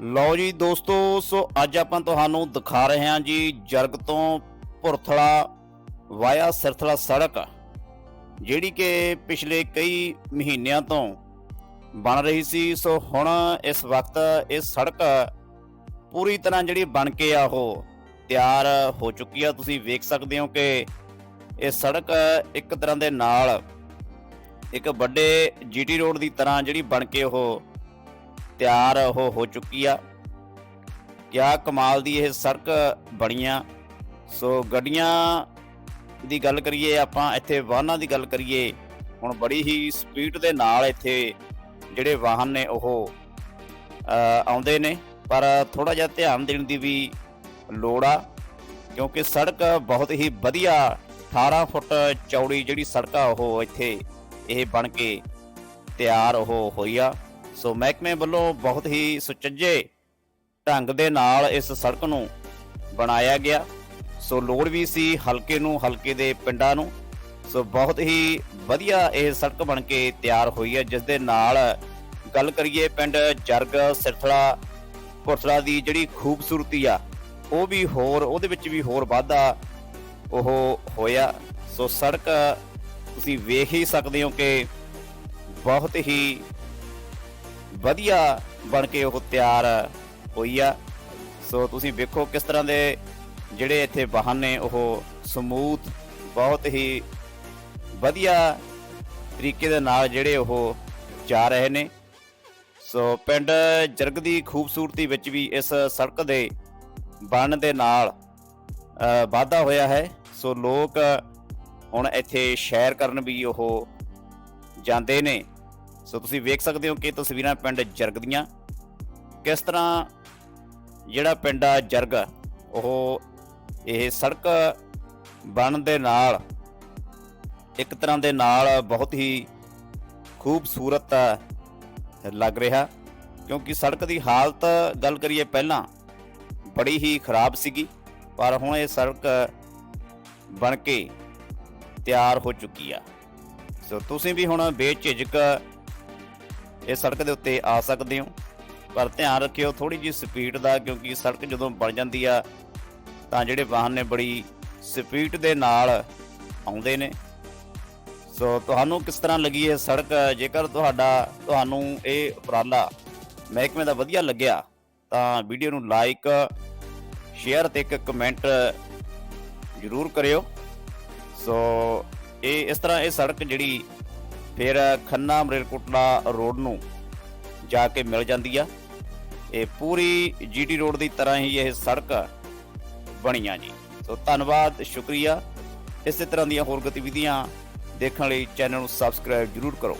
ਲਓ ਜੀ ਦੋਸਤੋ, ਸੋ ਅੱਜ ਆਪਾਂ ਤੁਹਾਨੂੰ ਦਿਖਾ ਰਹੇ ਹਾਂ ਜੀ ਜਰਗ ਤੋਂ ਭੁਰਥਲਾ ਵਾਇਆ ਸਿਰਥਲਾ ਸੜਕ, ਜਿਹੜੀ ਕਿ ਪਿਛਲੇ ਕਈ ਮਹੀਨਿਆਂ ਤੋਂ ਬਣ ਰਹੀ ਸੀ। ਸੋ ਹੁਣ ਇਸ ਵਕਤ ਇਹ ਸੜਕ ਪੂਰੀ ਤਰ੍ਹਾਂ ਜਿਹੜੀ ਬਣ ਕੇ ਆ, ਉਹ ਤਿਆਰ ਹੋ ਚੁੱਕੀ ਆ। ਤੁਸੀਂ ਵੇਖ ਸਕਦੇ ਹੋ ਕਿ ਇਹ ਸੜਕ ਇੱਕ ਤਰ੍ਹਾਂ ਦੇ ਨਾਲ ਇੱਕ ਵੱਡੇ ਜੀਟੀ ਰੋਡ ਦੀ ਤਰ੍ਹਾਂ ਜਿਹੜੀ ਬਣ ਕੇ ਉਹ ਤਿਆਰ ਉਹ ਹੋ ਚੁੱਕੀ ਆ। ਕਿਆ ਕਮਾਲ ਦੀ ਇਹ ਸੜਕ ਬਣੀਆਂ। ਸੋ ਗੱਡੀਆਂ ਦੀ ਗੱਲ ਕਰੀਏ, ਆਪਾਂ ਇੱਥੇ ਵਾਹਨਾਂ ਦੀ ਗੱਲ ਕਰੀਏ, ਹੁਣ ਬੜੀ ਹੀ ਸਪੀਡ ਦੇ ਨਾਲ ਇੱਥੇ ਜਿਹੜੇ ਵਾਹਨ ਨੇ ਉਹ ਆਉਂਦੇ ਨੇ। ਪਰ ਥੋੜਾ ਜਿਹਾ ਧਿਆਨ ਦੇਣ ਦੀ ਵੀ ਲੋੜ ਆ, ਕਿਉਂਕਿ ਸੜਕ ਬਹੁਤ ਹੀ ਵਧੀਆ 18 ਫੁੱਟ ਚੌੜੀ ਜਿਹੜੀ ਸੜਕ ਆ, ਉਹ ਇੱਥੇ ਇਹ ਬਣ ਕੇ ਤਿਆਰ ਉਹ ਹੋਈ ਆ। ਸੋ ਮਹਿਕਮੇ ਵੱਲੋਂ ਬਹੁਤ ਹੀ ਸੁਚੱਜੇ ਢੰਗ ਦੇ ਨਾਲ ਇਸ ਸੜਕ ਨੂੰ ਬਣਾਇਆ ਗਿਆ। ਸੋ ਲੋੜ ਵੀ ਸੀ ਹਲਕੇ ਨੂੰ, ਹਲਕੇ ਦੇ ਪਿੰਡਾਂ ਨੂੰ। ਸੋ ਬਹੁਤ ਹੀ ਵਧੀਆ ਇਹ ਸੜਕ ਬਣ ਕੇ ਤਿਆਰ ਹੋਈ ਹੈ ਜਿਸ ਦੇ ਨਾਲ ਗੱਲ ਕਰੀਏ ਪਿੰਡ ਜਰਗ, ਸਿਰਥਲਾ ਪੁਰਸਲਾ ਦੀ ਜਿਹੜੀ ਖੂਬਸੂਰਤੀ ਆ, ਉਹ ਵੀ ਹੋਰ, ਉਹਦੇ ਵਿੱਚ ਵੀ ਹੋਰ ਵਾਧਾ ਉਹ ਹੋਇਆ। ਸੋ ਸੜਕ ਤੁਸੀਂ ਵੇਖ ਹੀ ਸਕਦੇ ਹੋ ਕਿ ਬਹੁਤ ਹੀ ਵਧੀਆ ਬਣ ਕੇ ਉਹ ਤਿਆਰ ਹੋਈ ਆ। ਸੋ ਤੁਸੀਂ ਵੇਖੋ ਕਿਸ ਤਰ੍ਹਾਂ ਦੇ ਜਿਹੜੇ ਇੱਥੇ ਵਾਹਨ ਨੇ, ਉਹ ਸਮੂਥ, ਬਹੁਤ ਹੀ ਵਧੀਆ ਤਰੀਕੇ ਦੇ ਨਾਲ ਜਿਹੜੇ ਉਹ ਜਾ ਰਹੇ ਨੇ। ਸੋ ਪਿੰਡ ਜਰਗ ਦੀ ਖੂਬਸੂਰਤੀ ਵਿੱਚ ਵੀ ਇਸ ਸੜਕ ਦੇ ਬਣਨ ਦੇ ਨਾਲ ਵਾਧਾ ਹੋਇਆ ਹੈ। ਸੋ ਲੋਕ ਹੁਣ ਇੱਥੇ ਸ਼ੈਰ ਕਰਨ ਵੀ ਉਹ ਜਾਂਦੇ ਨੇ। ਸੋ ਤੁਸੀਂ ਵੇਖ ਸਕਦੇ ਹੋ ਕਿ ਤਸਵੀਰਾਂ ਪਿੰਡ ਜਰਗ ਦੀਆਂ। ਕਿਸ ਤਰ੍ਹਾਂ ਜਿਹੜਾ ਪਿੰਡ ਆ ਜਰਗ, ਉਹ ਇਹ ਸੜਕ ਬਣਨ ਦੇ ਨਾਲ, ਇੱਕ ਤਰ੍ਹਾਂ ਦੇ ਨਾਲ ਬਹੁਤ ਹੀ ਖੂਬਸੂਰਤ ਲੱਗ ਰਿਹਾ, ਕਿਉਂਕਿ ਸੜਕ ਦੀ ਹਾਲਤ ਗੱਲ ਕਰੀਏ ਪਹਿਲਾਂ ਬੜੀ ਹੀ ਖਰਾਬ ਸੀਗੀ, ਪਰ ਹੁਣ ਇਹ ਸੜਕ ਬਣ ਕੇ ਤਿਆਰ ਹੋ ਚੁੱਕੀ ਆ। ਸੋ ਤੁਸੀਂ ਵੀ ਹੁਣ ਬੇਝਿਜਕ ਇਹ ਸੜਕ ਦੇ ਉੱਤੇ ਆ ਸਕਦੇ ਹੋ। ਪਰ ਧਿਆਨ ਰੱਖਿਓ ਥੋੜੀ ਜਿਹੀ ਸਪੀਡ ਦਾ, ਕਿਉਂਕਿ ਸੜਕ ਜਦੋਂ ਬਣ ਜਾਂਦੀ ਆ, ਤਾਂ ਜਿਹੜੇ ਵਾਹਨ ਨੇ ਬੜੀ ਸਪੀਡ ਦੇ ਨਾਲ ਆਉਂਦੇ ਨੇ। ਸੋ ਤੁਹਾਨੂੰ ਕਿਸ ਤਰ੍ਹਾਂ ਲੱਗੀ ਇਹ ਸੜਕ? ਜੇਕਰ ਤੁਹਾਡਾ, ਤੁਹਾਨੂੰ ਇਹ ਉਪਰਾਲਾ ਮਹਿਕਮੇ ਦਾ ਵਧੀਆ ਲੱਗਿਆ, ਤਾਂ ਵੀਡੀਓ ਨੂੰ ਲਾਈਕ ਸ਼ੇਅਰ ਤੇ ਇੱਕ ਕਮੈਂਟ ਜ਼ਰੂਰ ਕਰਿਓ। ਸੋ ਇਹ ਇਸ ਤਰ੍ਹਾਂ ਇਹ ਸੜਕ ਜਿਹੜੀ ਫਿਰ ਖੰਨਾ ਮਰੇਲਕੋਟਲਾ ਰੋਡ ਨੂੰ ਜਾ ਕੇ ਮਿਲ ਜਾਂਦੀ ਆ। ਇਹ ਪੂਰੀ ਜੀਟੀ ਰੋਡ ਦੀ ਤਰ੍ਹਾਂ ਹੀ ਇਹ ਸੜਕ ਬਣੀਆਂ ਜੀ। ਸੋ ਧੰਨਵਾਦ, ਸ਼ੁਕਰੀਆ। ਇਸੇ ਤਰ੍ਹਾਂ ਦੀਆਂ ਹੋਰ ਗਤੀਵਿਧੀਆਂ ਦੇਖਣ ਲਈ ਚੈਨਲ ਨੂੰ ਸਬਸਕ੍ਰਾਈਬ ਜ਼ਰੂਰ ਕਰੋ।